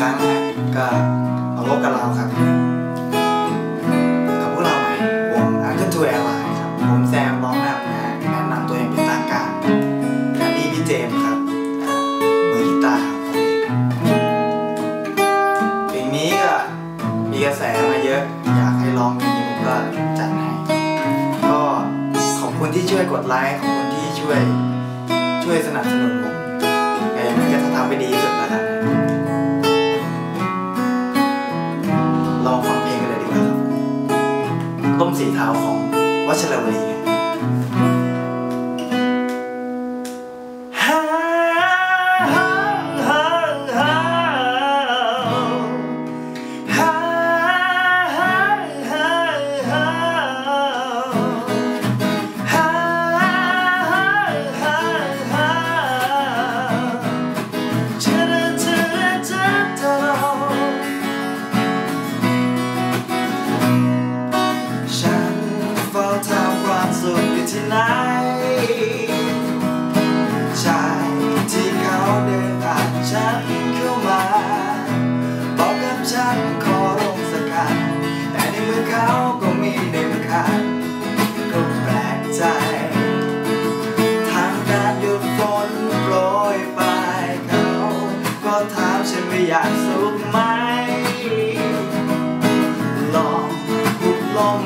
ครั้งนะก็มาพบกับเราครับกับพวกเราใหม่วง Uncle to Airline ครับ ผมแซมร้องนำนะแนะนำตัวเองเป็นทางการอันนี้พี่เจมครับมือกีตาร์ครับผมเองเพลงนี้ก็มีกระแสมาเยอะ อยากให้ร้องเพลงนี้ผมก็จัดให้ก็ขอบคุณที่ช่วยกดไลค์ขอบคุณที่ช่วยช่วยสนับสนุนผมแต่ยังไงก็จะทำไปดีที่สุดแล้วกัน สีเทาของวัชรวดี ฉันเข้ามาบอกกับฉันขอลงสักคันแต่ในมือเขาก็มีหนึ่งคันก็แปลกใจ ทางการหยุดฝนโปรยปลายเขา ก็ถามฉันว่าอยากสุขไหมลองหุบลม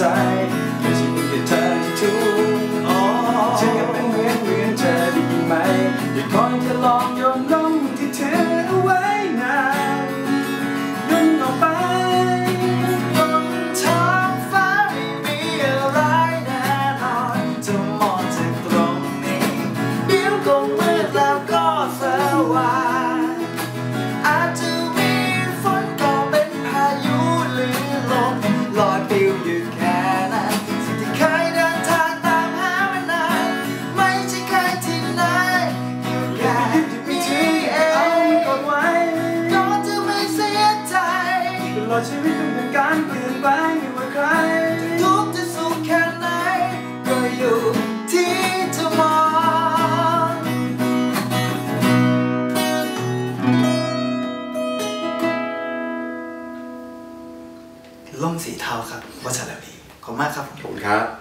มั ลอดชีวิตต้องเป็นการเปลี่ยนแปลงไม่ว่าใครทุกข์จะสุขแค่ไหนก็อยู่ที่จะมองล่มสีเทาครับวัชรลีขอบคุณมากครับ ขอบคุณครับ